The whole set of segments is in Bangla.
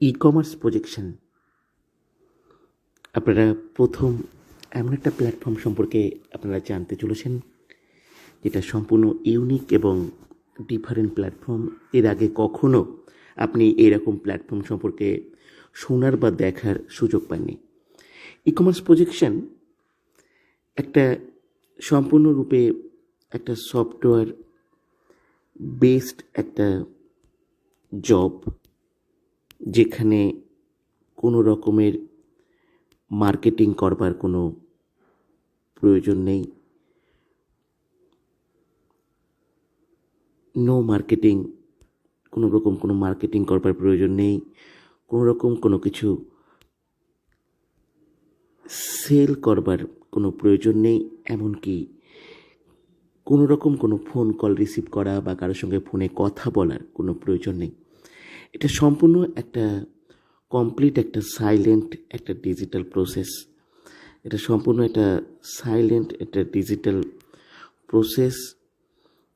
ই কমার্স প্রজেকশন আপনারা প্রথম এমন একটা প্ল্যাটফর্ম সম্পর্কে আপনারা জানতে চলেছেন, যেটা সম্পূর্ণ ইউনিক এবং ডিফারেন্ট প্ল্যাটফর্ম এর আগে কখনো আপনি এরকম প্ল্যাটফর্ম সম্পর্কে শোনার বা দেখার সুযোগ পাননি। ই কমার্স প্রজেকশন একটা সম্পূর্ণরূপে একটা সফটওয়্যার বেসড একটা জব যেখানে কোনো রকমের মার্কেটিং করবার কোনো প্রয়োজন নেই। নো মার্কেটিং, কোনো রকম কোনো মার্কেটিং করবার প্রয়োজন নেই। কোনো রকম কোনো কিছু সেল করবার কোনো প্রয়োজন নেই, এমনকি কোনো রকম কোনো ফোন কল রিসিভ করা বা কারোর সঙ্গে ফোনে কথা বলার কোনো প্রয়োজন নেই। এটা সম্পূর্ণ একটা কমপ্লিট একটা সাইলেন্ট একটা ডিজিটাল প্রসেস এটা সম্পূর্ণ একটা সাইলেন্ট একটা ডিজিটাল প্রসেস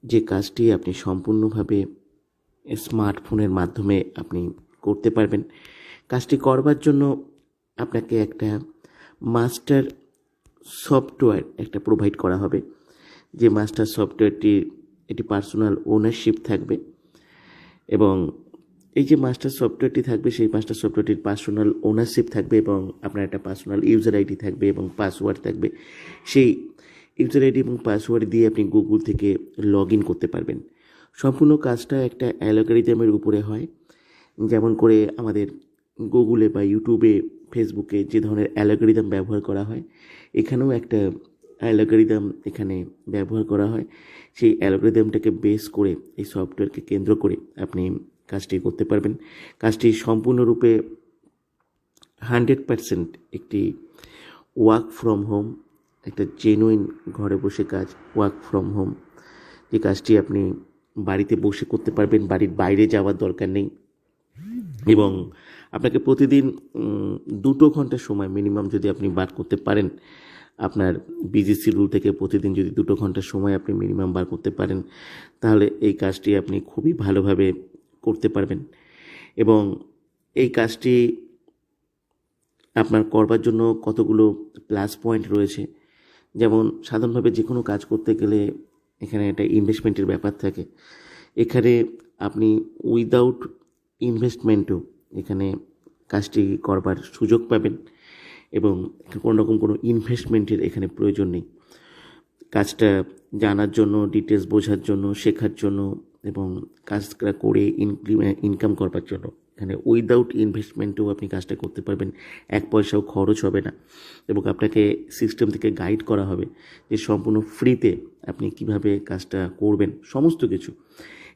যে কাজটি আপনি সম্পূর্ণভাবে স্মার্টফোনের মাধ্যমে আপনি করতে পারবেন। কাজটি করবার জন্য আপনাকে একটা মাস্টার সফটওয়্যার একটা প্রোভাইড করা হবে। যে মাস্টার সফটওয়্যারটি এটি পার্সোনাল ওনারশিপ থাকবে এবং এই যে মাস্টার সফটওয়্যারটি থাকবে, সেই মাস্টার সফটওয়্যারটির পার্সোনাল ওনারশিপ থাকবে এবং আপনার একটা পার্সোনাল ইউজার আইডি থাকবে এবং পাসওয়ার্ড থাকবে। সেই ইউজার আইডি এবং পাসওয়ার্ড দিয়ে আপনি গুগল থেকে লগ ইন করতে পারবেন। সম্পূর্ণ কাজটা একটা অ্যালগোরিদমের উপরে হয়। যেমন করে আমাদের গুগলে বা ইউটিউবে ফেসবুকে যে ধরনের অ্যালগোরিদম ব্যবহার করা হয়, এখানেও একটা অ্যালগোরিদম এখানে ব্যবহার করা হয়। সেই অ্যালগোরিদমটাকে বেস করে, এই সফটওয়্যারকে কেন্দ্র করে আপনি কাজটি করতে পারবেন। কাজটি সম্পূর্ণরূপে হান্ড্রেড পারসেন্ট একটি ওয়ার্ক ফ্রম হোম, একটা জেনুইন ঘরে বসে কাজ, ওয়ার্ক ফ্রম হোম। যে কাজটি আপনি বাড়িতে বসে করতে পারবেন, বাড়ির বাইরে যাওয়ার দরকার নেই। এবং আপনাকে প্রতিদিন দুটো ঘণ্টা সময় মিনিমাম যদি আপনি বার করতে পারেন, আপনার বিজি শিডিউল থেকে প্রতিদিন যদি দুটো ঘণ্টা সময় আপনি মিনিমাম বার করতে পারেন, তাহলে এই কাজটি আপনি খুবই ভালোভাবে করতে পারবেন। এবং এই কাজটি আপনার করবার জন্য কতগুলো প্লাস পয়েন্ট রয়েছে। যেমন, সাধারণভাবে যে কোনো কাজ করতে গেলে এখানে একটা ইনভেস্টমেন্টের ব্যাপার থাকে। এখানে আপনি উইদাউট ইনভেস্টমেন্টও এখানে কাজটি করবার সুযোগ পাবেন এবং কোনো রকম কোনো ইনভেস্টমেন্টের এখানে প্রয়োজন নেই। কাজটা জানার জন্য ডিটেলস বোঝার জন্য, শেখার জন্য এবং কাজটা করে ইনকাম করবার জন্য। এখানে উইদাউট ইনভেস্টমেন্টেও আপনি কাজটা করতে পারবেন। এক পয়সাও খরচ হবে না। এবং আপনাকে সিস্টেম থেকে গাইড করা হবে যে সম্পূর্ণ ফ্রিতে আপনি কীভাবে কাজটা করবেন, সমস্ত কিছু।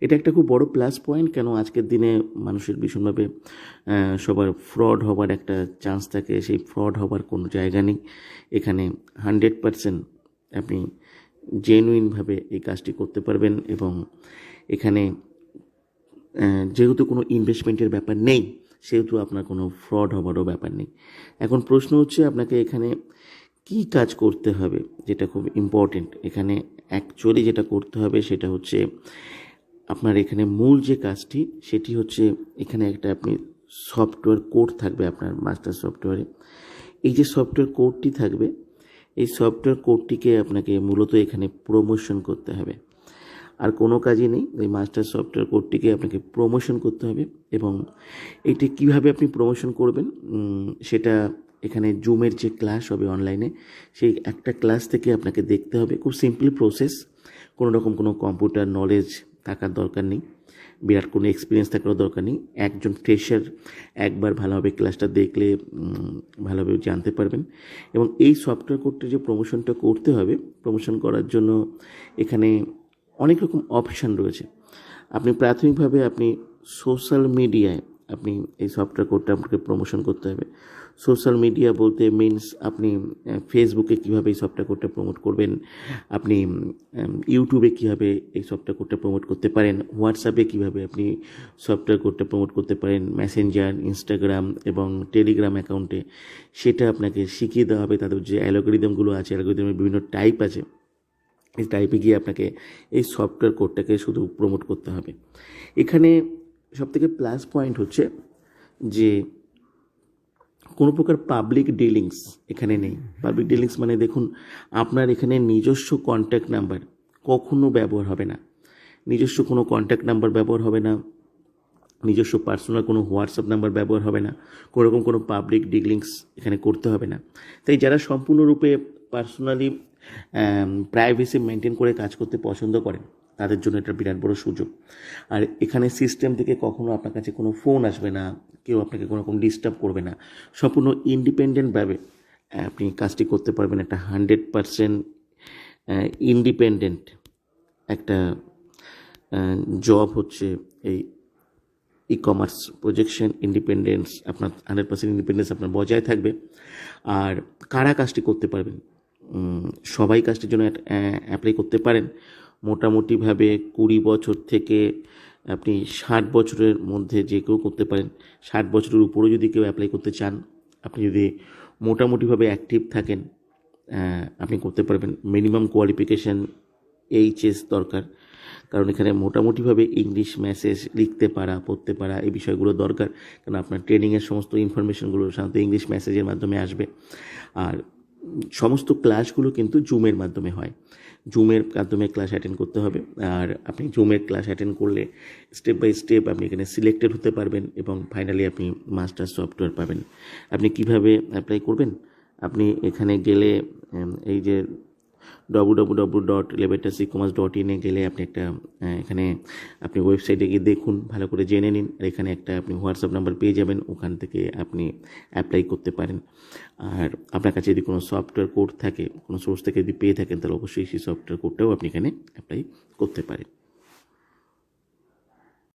এটা একটা খুব বড় প্লাস পয়েন্ট কেন আজকের দিনে মানুষের ভীষণভাবে সবার ফ্রড হবার একটা চান্স থাকে। সেই ফ্রড হবার কোনো জায়গা নেই। এখানে হান্ড্রেড পারসেন্ট আপনি জেনুইনভাবে এই কাজটি করতে পারবেন এবং এখানে যেহেতু কোনো ইনভেস্টমেন্টের ব্যাপার নেই, সেহেতু আপনার কোনো ফ্রড হবারও ব্যাপার নেই। এখন প্রশ্ন হচ্ছে আপনাকে এখানে কি কাজ করতে হবে যেটা খুব ইম্পর্টেন্ট এখানে অ্যাকচুয়ালি যেটা করতে হবে সেটা হচ্ছে আপনার এখানে মূল যে কাজটি, সেটি হচ্ছে এখানে একটা আপনি সফটওয়্যার কোড থাকবে আপনার মাস্টার সফটওয়্যারে এই যে সফটওয়্যার কোডটি থাকবে, এই সফটওয়্যার কোডটিকে আপনাকে মূলত এখানে প্রমোশন করতে হবে। আর কোনো কাজই নেই। ওই মাস্টার সফটওয়্যার কোডটিকে আপনাকে প্রমোশন করতে হবে এবং এটি কীভাবে আপনি প্রমোশন করবেন সেটা এখানে জুমের যে ক্লাস হবে অনলাইনে সেই একটা ক্লাস থেকে আপনাকে দেখতে হবে। খুব সিম্পল প্রসেস কোনো রকম কোনো কম্পিউটার নলেজ থাকার দরকার নেই। বিরাট কোনো এক্সপিরিয়েন্স থাকারও দরকার নেই। একজন ফ্রেশার একবার ভালোভাবে ক্লাসটা দেখলে ভালোভাবে জানতে পারবেন। এবং এই সফটওয়্যার কোডটা যে প্রমোশনটা করতে হবে প্রমোশন করার জন্য এখানে অনেক রকম অপশান রয়েছে। আপনি প্রাথমিকভাবে আপনি সোশ্যাল মিডিয়ায় আপনি এই সফটওয়্যার কোডটা আপনাকে প্রমোশন করতে হবে। সোশ্যাল মিডিয়া বলতে মিনস আপনি ফেসবুকে কীভাবে এই সফটওয়্যার কোডটা প্রমোট করবেন, আপনি ইউটিউবে কীভাবে এই সফটওয়্যার কোডটা প্রমোট করতে পারেন হোয়াটসঅ্যাপে কীভাবে আপনি সফটওয়্যার কোডটা প্রমোট করতে পারেন মেসেঞ্জার ইনস্টাগ্রাম এবং টেলিগ্রাম অ্যাকাউন্টে সেটা আপনাকে শিখিয়ে দেওয়া হবে। তাদের যে অ্যালগোরিদমগুলো আছে অ্যালগোরিদমের বিভিন্ন টাইপ আছে। এই টাইপে গিয়ে আপনাকে এই সফটওয়্যার কোডটাকে শুধু প্রমোট করতে হবে। এখানে সবথেকে প্লাস পয়েন্ট হচ্ছে যে কোনো প্রকার পাবলিক ডিলিংস এখানে নেই। পাবলিক ডিলিংস মানে দেখুন, আপনার এখানে নিজস্ব কন্ট্যাক্ট নাম্বার কখনো ব্যবহার হবে না। নিজস্ব কোনো কন্ট্যাক্ট নাম্বার ব্যবহার হবে না। নিজস্ব পার্সোনাল কোনো হোয়াটসঅ্যাপ নাম্বার ব্যবহার হবে না। কোনো রকম কোনো পাবলিক ডিলিংস এখানে করতে হবে না। তাই যারা সম্পূর্ণরূপে পার্সোনালি প্রাইভেসি মেনটেন করে কাজ করতে পছন্দ করেন, তাদের জন্য এটা বিরাট বড় সুযোগ। আর এখানে সিস্টেম থেকে কখনো আপনার কাছে কোনো ফোন আসবে না, কেউ আপনাকে কোনো রকম ডিস্টার্ব করবে না। সম্পূর্ণ ইন্ডিপেন্ডেন্টভাবে আপনি কাজটি করতে পারবেন, একটা হান্ড্রেড পারসেন্ট ইন্ডিপেন্ডেন্ট একটা জব হচ্ছে এই ই কমার্স প্রজেকশন ইন্ডিপেন্ডেন্স আপনার হান্ড্রেড পার্সেন্ট ইন্ডিপেন্ডেন্স আপনার বজায় থাকবে। আর কারা কাজটি করতে পারবেন? সবাই কাজটির জন্য অ্যাপ্লাই করতে পারেন। মোটামুটিভাবে কুড়ি বছর থেকে আপনি ষাট বছরের মধ্যে যে কেউ করতে পারেন। ষাট বছরের উপরেও যদি কেউ অ্যাপ্লাই করতে চান, আপনি যদি মোটামুটিভাবে অ্যাক্টিভ থাকেন আপনি করতে পারবেন। মিনিমাম কোয়ালিফিকেশান এইচএস দরকার। কারণ এখানে মোটামুটিভাবে ইংলিশ মেসেজ লিখতে পারা, পড়তে পারা, এই বিষয়গুলো দরকার। কারণ আপনার ট্রেনিংয়ের সমস্ত ইনফরমেশনগুলো সাধারণত ইংলিশ মেসেজের মাধ্যমে আসবে। আর সমস্ত ক্লাসগুলো কিন্তু জুমের মাধ্যমে হয়। জুমের মাধ্যমে ক্লাস অ্যাটেন্ড করতে হবে। আর আপনি জুমের ক্লাস অ্যাটেন্ড করলে স্টেপ বাই স্টেপ আপনি এখানে সিলেক্টেড হতে পারবেন এবং ফাইনালি আপনি মাস্টার সফটওয়্যার পাবেন। আপনি কীভাবে অ্যাপ্লাই করবেন? আপনি এখানে গেলে এই যে ডব্লু ডব্লু ডব্লু ডট লেবেটাস ই কমার্স ডট ইনে গেলে আপনি একটা এখানে আপনি ওয়েবসাইটে গিয়ে দেখুন, ভালো করে জেনে নিন। আর এখানে একটা আপনি হোয়াটসঅ্যাপ নাম্বার পেয়ে যাবেন, ওখান থেকে আপনি অ্যাপ্লাই করতে পারেন। আর আপনার কাছে যদি কোনো সফটওয়্যার কোড থাকে, কোনো সোর্স থেকে যদি পেয়ে থাকেন, তাহলে অবশ্যই সেই সফটওয়্যার কোডটাও আপনি এখানে অ্যাপ্লাই করতে পারেন।